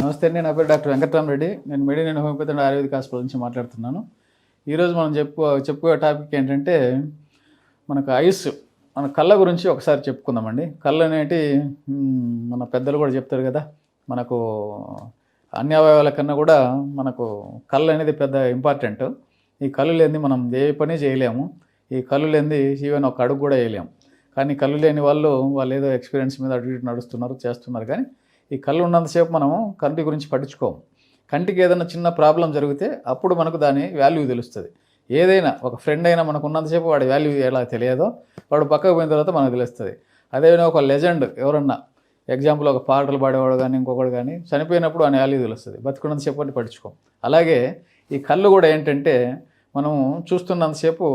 నమస్తే అండి నా పేరు డాక్టర్ వెంకటరామరెడ్డి. నేను మెడినన్ హోమియోపతి అండ్ ఆయుర్వేదిక్ హాస్పిటల్ నుంచి మాట్లాడుతున్నాను. ఈరోజు మనం చెప్పు చెప్పుకో టాపిక్ ఏంటంటే మనకు ఐస్ మన కళ్ళ గురించి ఒకసారి చెప్పుకుందామండి. కళ్ళు అనేటి మన పెద్దలు కూడా చెప్తారు కదా మనకు అన్ని అవయవాల కన్నా కూడా మనకు కళ్ళు అనేది పెద్ద ఇంపార్టెంట్. ఈ కళ్ళు లేనిది మనం ఏ పని చేయలేము. ఈ కళ్ళు లేనిది ఈవెన్ ఒక అడుగు కూడా వేయలేము. కానీ కళ్ళు లేని వాళ్ళు వాళ్ళు ఏదో ఎక్స్పీరియన్స్ మీద అటు ఇటు నడుస్తున్నారు చేస్తున్నారు. కానీ ఈ కళ్ళు ఉన్నంతసేపు మనం కంటి గురించి పట్టించుకోము. కంటికి ఏదైనా చిన్న ప్రాబ్లం జరిగితే అప్పుడు మనకు దాని వాల్యూ తెలుస్తుంది. ఏదైనా ఒక ఫ్రెండ్ అయినా మనకు ఉన్నంతసేపు వాడి వాల్యూ ఎలా తెలియదో వాడు పక్కకు పోయిన తర్వాత మనకు తెలుస్తుంది. అదేవిధంగా ఒక లెజెండ్ ఎవరన్నా ఎగ్జాంపుల్ ఒక పాటలు పాడేవాడు కానీ ఇంకొకడు కానీ చనిపోయినప్పుడు ఆయన వాల్యూ తెలుస్తుంది. బతుకున్నంతసేపు అని పట్టించుకోం అలాగే ఈ కళ్ళు కూడా ఏంటంటే మనం చూస్తున్నంతసేపు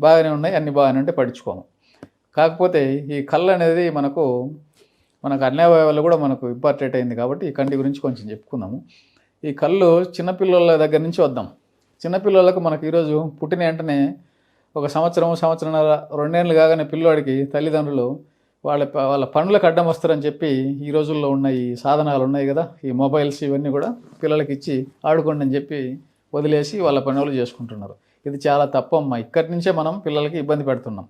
బాగానే ఉన్నాయి అన్ని బాగానే ఉంటే పట్టించుకోము. కాకపోతే ఈ కళ్ళు అనేది మనకు మనకు అన్ని అవయవాలు కూడా మనకు ఇంపార్టెంట్ అయింది కాబట్టి ఈ కంటి గురించి కొంచెం చెప్పుకుందాము. ఈ కళ్ళు చిన్నపిల్లల దగ్గర నుంచి వద్దాం. చిన్నపిల్లలకు మనకు ఈరోజు పుట్టిన వెంటనే ఒక సంవత్సరం సంవత్సరంన్నర రెండేళ్ళు కాగానే పిల్లోడికి తల్లిదండ్రులు వాళ్ళ వాళ్ళ పనులకు అడ్డం వస్తారని చెప్పి ఈ రోజుల్లో ఉన్న ఈ సాధనాలు ఉన్నాయి కదా. ఈ మొబైల్స్ ఇవన్నీ కూడా పిల్లలకి ఇచ్చి ఆడుకోండి అని చెప్పి వదిలేసి వాళ్ళ పనులు చేసుకుంటున్నారు. ఇది చాలా తప్పమ్మా. ఇక్కడి నుంచే మనం పిల్లలకి ఇబ్బంది పెడుతున్నాం.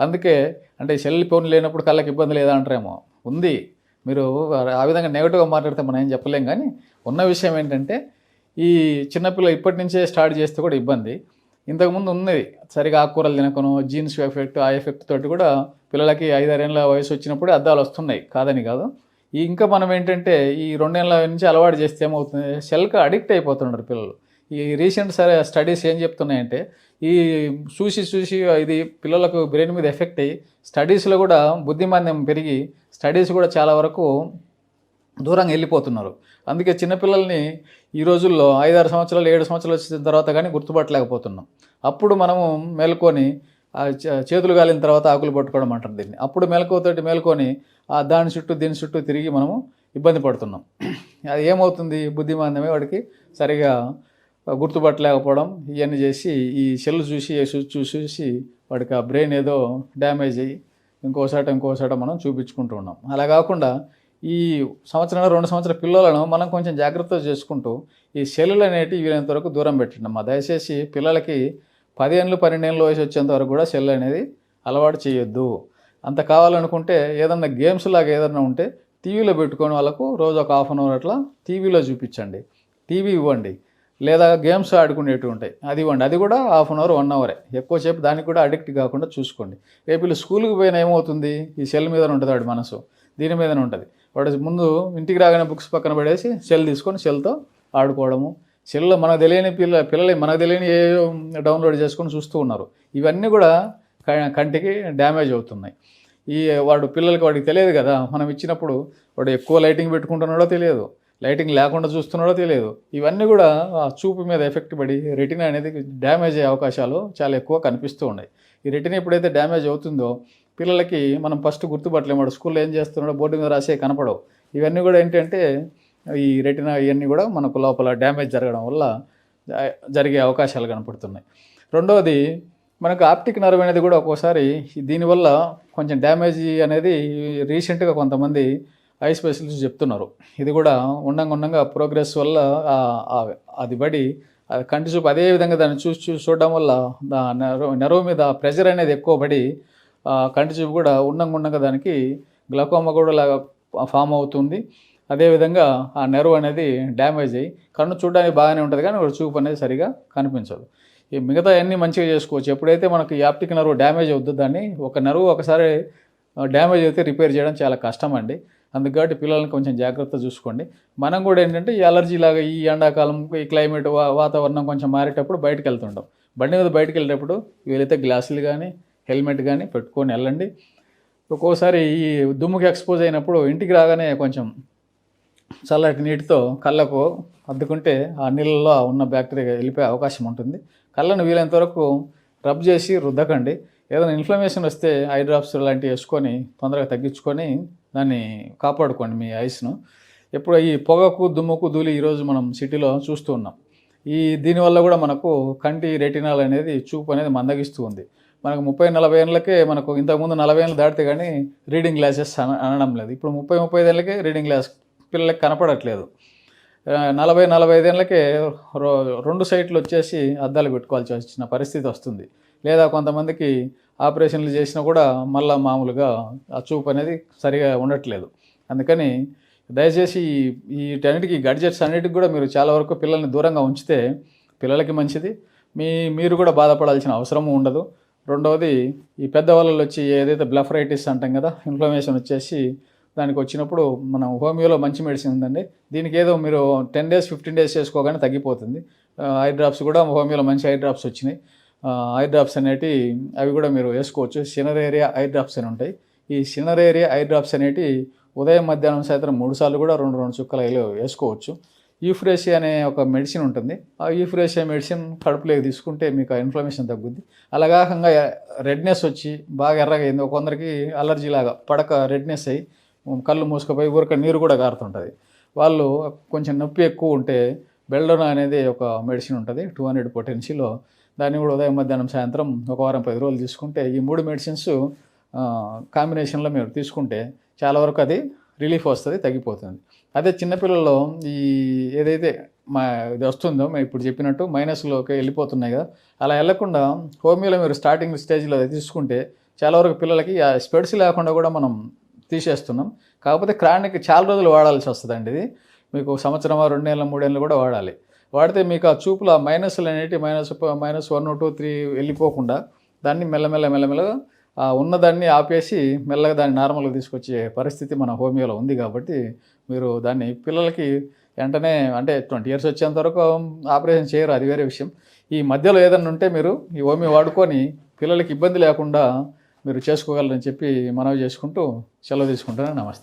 అందుకే అంటే సెల్ ఫోన్ లేనప్పుడు కళ్ళకి ఇబ్బంది లేదా అంటారేమో. ఉంది. మీరు ఆ విధంగా నెగిటివ్గా మాట్లాడితే మనం ఏం చెప్పలేం కానీ ఉన్న విషయం ఏంటంటే ఈ చిన్నపిల్ల ఇప్పటి నుంచే స్టార్ట్ చేస్తే కూడా ఇబ్బంది. ఇంతకుముందు ఉన్నది సరిగా ఆకుకూరలు తినకను జీన్స్ ఎఫెక్ట్ ఆ ఎఫెక్ట్ తోటి కూడా పిల్లలకి ఐదారేళ్ళ వయసు వచ్చినప్పుడు అద్దాలు వస్తున్నాయి. కాదని కాదు. ఈ ఇంకా మనం ఏంటంటే ఈ రెండేళ్ళ నుంచి అలవాటు చేస్తే ఏమవుతుంది? సెల్కి అడిక్ట్ అయిపోతున్నారు పిల్లలు. ఈ రీసెంట్ సరే స్టడీస్ ఏం చెప్తున్నాయంటే ఈ చూసి చూసి ఇది పిల్లలకు బ్రెయిన్ మీద ఎఫెక్ట్ అయ్యి స్టడీస్లో కూడా బుద్ధిమాంద్యం పెరిగి స్టడీస్ కూడా చాలా వరకు దూరంగా వెళ్ళిపోతున్నారు. అందుకే చిన్నపిల్లల్ని ఈ రోజుల్లో ఐదారు సంవత్సరాలు ఏడు సంవత్సరాలు వచ్చిన తర్వాత కానీ గుర్తుపట్టలేకపోతున్నాం. అప్పుడు మనము మేల్కొని ఆ చేతులు గాలిన తర్వాత ఆకులు పట్టుకోవడం అంటారు దీన్ని. అప్పుడు మెలకువతోటి మేల్కొని ఆ దాని చుట్టూ దీని చుట్టూ తిరిగి మనము ఇబ్బంది పడుతున్నాం. అది ఏమవుతుంది? బుద్ధిమాంద్యమే వాడికి సరిగా గుర్తుపట్టలేకపోవడం ఇవన్నీ చేసి ఈ సెల్ చూసి చూసి చూసి వాడికి ఆ బ్రెయిన్ ఏదో డ్యామేజ్ అయ్యి ఇంకోసాట ఇంకోసాట మనం చూపించుకుంటూ ఉన్నాం. అలా కాకుండా ఈ సంవత్సరం రెండు సంవత్సరాల పిల్లలను మనం కొంచెం జాగ్రత్త చేసుకుంటూ ఈ సెల్లులు అనేటివి వీలైనంత వరకు దూరం పెట్టండి అమ్మా. దయచేసి పిల్లలకి పదిహేనులు పన్నెండేళ్ళ వయసు వచ్చేంత వరకు కూడా సెల్ అనేది అలవాటు చేయొద్దు. అంత కావాలనుకుంటే ఏదన్నా గేమ్స్ లాగా ఏదన్నా ఉంటే టీవీలో పెట్టుకొని వాళ్ళకు రోజు ఒక హాఫ్ అన్ అవర్ అట్లా టీవీలో చూపించండి. టీవీ ఇవ్వండి. లేదా గేమ్స్ ఆడుకునేటివి ఉంటాయి. అది ఇవ్వండి. అది కూడా హాఫ్ అన్ అవర్ వన్ అవరే ఎక్కువసేపు దానికి కూడా అడిక్ట్ కాకుండా చూసుకోండి. రేపు వీళ్ళు స్కూల్కి పోయిన ఏమవుతుంది? ఈ సెల్ మీదనే ఉంటుంది వాడి మనసు. దీని మీదనే ఉంటుంది. వాడు ముందు ఇంటికి రాగానే బుక్స్ పక్కన పడేసి సెల్ తీసుకొని సెల్తో ఆడుకోవడము. సెల్లో మనకు తెలియని పిల్ల పిల్లలు మనకు తెలియని ఏ డౌన్లోడ్ చేసుకొని చూస్తూ ఉన్నారు. ఇవన్నీ కూడా క- కంటికి డ్యామేజ్ అవుతున్నాయి. ఈ వాడు పిల్లలకి వాడికి తెలియదు కదా. మనం ఇచ్చినప్పుడు వాడు ఎక్కువ లైటింగ్ పెట్టుకుంటున్నాడో తెలియదు. లైటింగ్ లేకుండా చూస్తున్నాడో తెలియదు. ఇవన్నీ కూడా ఆ చూపు మీద ఎఫెక్ట్ పడి రెటినా అనేది డ్యామేజ్ అయ్యే అవకాశాలు చాలా ఎక్కువ కనిపిస్తూ ఉన్నాయి. ఈ రెటినా ఎప్పుడైతే డ్యామేజ్ అవుతుందో పిల్లలకి మనం ఫస్ట్ గుర్తుపట్టలేము. వాడు స్కూల్లో ఏం చేస్తున్నాడో బోర్డు మీద రాసే కనపడవు. ఇవన్నీ కూడా ఏంటంటే ఈ రెటినా ఇవన్నీ కూడా మనకు లోపల డ్యామేజ్ జరగడం వల్ల జ- జరిగే అవకాశాలు కనపడుతున్నాయి. రెండవది మనకు ఆప్టిక్ నర్వ్ అనేది కూడా ఒక్కోసారి దీనివల్ల కొంచెం డ్యామేజ్ అనేది రీసెంట్గా కొంతమంది ఐ స్పెషలిస్ట్ చెప్తున్నారు. ఇది కూడా ఉండంగా ఉండంగా ప్రోగ్రెస్ వల్ల అది పడి కంటి చూపు అదే విధంగా దాన్ని చూసి చూసి చూడడం వల్ల దా నెరవ్ మీద ప్రెషర్ అనేది ఎక్కువ పడి ఆ కంటి చూపు కూడా ఉండంగా ఉండంగా దానికి గ్లకోమా కూడా లాగా ఫామ్ అవుతుంది. అదేవిధంగా ఆ నెరవు అనేది డ్యామేజ్ అయ్యి కన్ను చూడడానికి బాగానే ఉంటుంది కానీ ఒక చూపు అనేది సరిగా కనిపించదు. ఈ మిగతా అన్నీ మంచిగా చేసుకోవచ్చు. ఎప్పుడైతే మనకి యాప్టిక్ నెరవు డ్యామేజ్ అవుద్దో దాన్ని ఒక నెరవు ఒకసారి డ్యామేజ్ అయితే రిపేర్ చేయడం చాలా కష్టం అండి. అందుకు పిల్లల్ని కొంచెం జాగ్రత్త చూసుకోండి. మనం కూడా ఏంటంటే ఈ అలర్జీ లాగా ఈ ఎండాకాలం ఈ క్లైమేట్ వా- వాతావరణం కొంచెం మారేటప్పుడు బయటకు వెళ్తుంటాం. బండి మీద బయటకు వెళ్ళేటప్పుడు వీలైతే గ్లాసులు కానీ హెల్మెట్ కానీ పెట్టుకొని వెళ్ళండి. ఒక్కోసారి ఈ దుమ్ముకి ఎక్స్పోజ్ అయినప్పుడు ఇంటికి రాగానే కొంచెం చల్లటి నీటితో కళ్ళకు అద్దుకుంటే ఆ నీళ్ళలో ఉన్న బ్యాక్టీరియా వెళ్ళిపోయే అవకాశం ఉంటుంది. కళ్ళను వీలైనంత వరకు రబ్ చేసి రుద్దకండి. ఏదైనా ఇన్ఫ్లమేషన్ వస్తే ఐ డ్రాప్స్ లాంటివి వేసుకొని తొందరగా తగ్గించుకొని దాన్ని కాపాడుకోండి మీ ఐస్ను. ఎప్పుడు ఈ పొగకు దుమ్ముకు ధూళి ఈరోజు మనం సిటీలో చూస్తూ ఉన్నాం. ఈ దీనివల్ల కూడా మనకు కంటి రెటినాల్ అనేది చూపు అనేది మందగిస్తూ ఉంది. మనకు ముప్పై నలభై ఏళ్ళకే మనకు ఇంతకుముందు నలభై ఏళ్ళు దాటితే కానీ రీడింగ్ గ్లాసెస్ అన అనడం లేదు. ఇప్పుడు ముప్పై ముప్పై ఏళ్ళకే రీడింగ్ గ్లాస్ పిల్లలకి కనపడట్లేదు. నలభై నలభై ఐదేళ్ళకే రో- రెండు సైట్లు వచ్చేసి అద్దాలు పెట్టుకోవాల్సి వచ్చిన పరిస్థితి వస్తుంది. లేదా కొంతమందికి ఆపరేషన్లు చేసినా కూడా మళ్ళా మామూలుగా ఆ చూపు అనేది సరిగా ఉండట్లేదు. అందుకని దయచేసి ఈ- అన్నిటికీ గడ్జెట్స్ అన్నిటికి కూడా మీరు చాలా వరకు పిల్లల్ని దూరంగా ఉంచితే పిల్లలకి మంచిది. మీ మీరు కూడా బాధపడాల్సిన అవసరము ఉండదు. రెండవది ఈ పెద్దవాళ్ళు వచ్చి ఏదైతే బ్లఫరైటిస్ అంటాం కదా ఇన్ఫ్లమేషన్ వచ్చేసి దానికి వచ్చినప్పుడు మనం హోమియోలో మంచి మెడిసిన్ ఉందండి. దీనికి ఏదో మీరు టెన్ డేస్ ఫిఫ్టీన్ డేస్ చేసుకోగానే తగ్గిపోతుంది. ఐ డ్రాప్స్ కూడా హోమియోలో మంచి ఐ డ్రాప్స్ వచ్చినాయి. ఐ డ్రాప్స్ అనేటి అవి కూడా మీరు వేసుకోవచ్చు. సినరేరియా ఐ డ్రాప్స్ అని ఉంటాయి. ఈ సినరేరియా ఐ డ్రాప్స్ అనేటి ఉదయం మధ్యాహ్నం సాయంత్రం మూడు సార్లు కూడా రెండు రెండు చుక్కల ఐలు వేసుకోవచ్చు. యూఫ్రేషియా అనే ఒక మెడిసిన్ ఉంటుంది. ఆ యూఫ్రేషియా మెడిసిన్ కడుపులోకి తీసుకుంటే మీకు ఇన్ఫ్లమేషన్ తగ్గుద్ది. అలాగాకంగా రెడ్నెస్ వచ్చి బాగా ఎర్రగా అయింది కొందరికి అలర్జీ లాగా పడక రెడ్నెస్ అయ్యి కళ్ళు మూసుకుపోయి ఊరక నీరు కూడా కారుతుంటుంది వాళ్ళు కొంచెం నొప్పి ఎక్కువ ఉంటే బెల్డోనా అనేది ఒక మెడిసిన్ ఉంటుంది. టూ హండ్రెడ్ పొటెన్సీలో దాన్ని కూడా ఉదయం మధ్యాహ్నం సాయంత్రం ఒక వారం పది రోజులు తీసుకుంటే ఈ మూడు మెడిసిన్స్ కాంబినేషన్లో మీరు తీసుకుంటే చాలా వరకు అది రిలీఫ్ వస్తుంది తగ్గిపోతుంది. అదే చిన్నపిల్లల్లో ఈ ఏదైతే మా ఇది వస్తుందో మేము ఇప్పుడు చెప్పినట్టు మైనస్లోకి వెళ్ళిపోతున్నాయి కదా అలా వెళ్ళకుండా హోమియోలో మీరు స్టార్టింగ్ స్టేజ్లో తీసుకుంటే చాలా వరకు పిల్లలకి ఆ స్పెడ్స్ లేకుండా కూడా మనం తీసేస్తున్నాం. కాకపోతే క్రానిక్ చాలా రోజులు వాడాల్సి వస్తుందండి ఇది. మీకు సంవత్సరం రెండు నెలలు మూడేళ్ళు కూడా వాడాలి. వాడితే మీకు ఆ చూపులో ఆ మైనస్లు అనేవి minus minus one two three వెళ్ళిపోకుండా దాన్ని మెల్లమెల్ల మెల్లమెల్లగా ఆ ఉన్నదాన్ని ఆపేసి మెల్లగా దాన్ని నార్మల్గా తీసుకొచ్చే పరిస్థితి మన హోమియోలో ఉంది కాబట్టి మీరు దాన్ని పిల్లలకి వెంటనే అంటే ట్వంటీ ఇయర్స్ వచ్చేంత వరకు ఆపరేషన్ చేయరు అది వేరే విషయం. ఈ మధ్యలో ఏదన్నా ఉంటే మీరు ఈ హోమియో వాడుకొని పిల్లలకి ఇబ్బంది లేకుండా మీరు చేసుకోగలరని చెప్పి మనవి చేసుకుంటూ సెలవు తీసుకుంటాను నమస్తే.